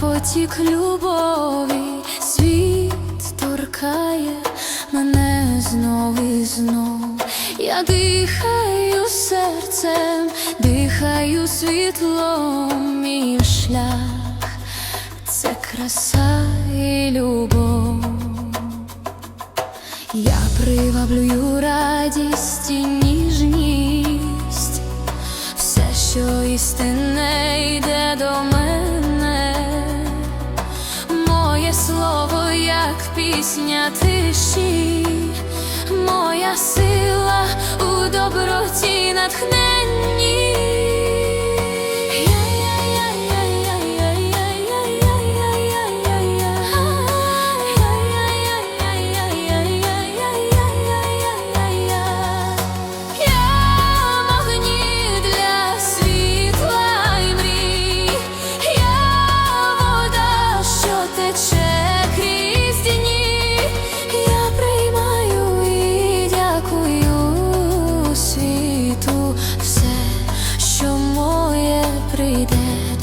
потік любові, світ торкає мене знов і знов. Я дихаю серцем, дихаю світлом, мій шлях це краса і любов. Я приваблюю радість і ніжність, все, що істинне пісня тиші, моя сила у доброті натхненні.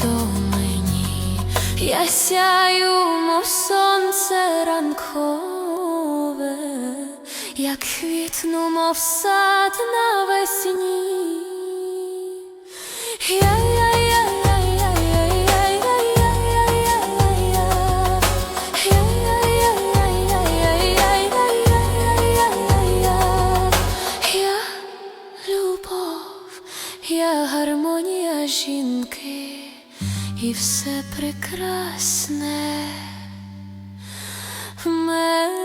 До мені, я сяю, мов сонце ранкове, як квітну, мов сад навесні. Я я гармонія жінки, і все прекрасне в мене.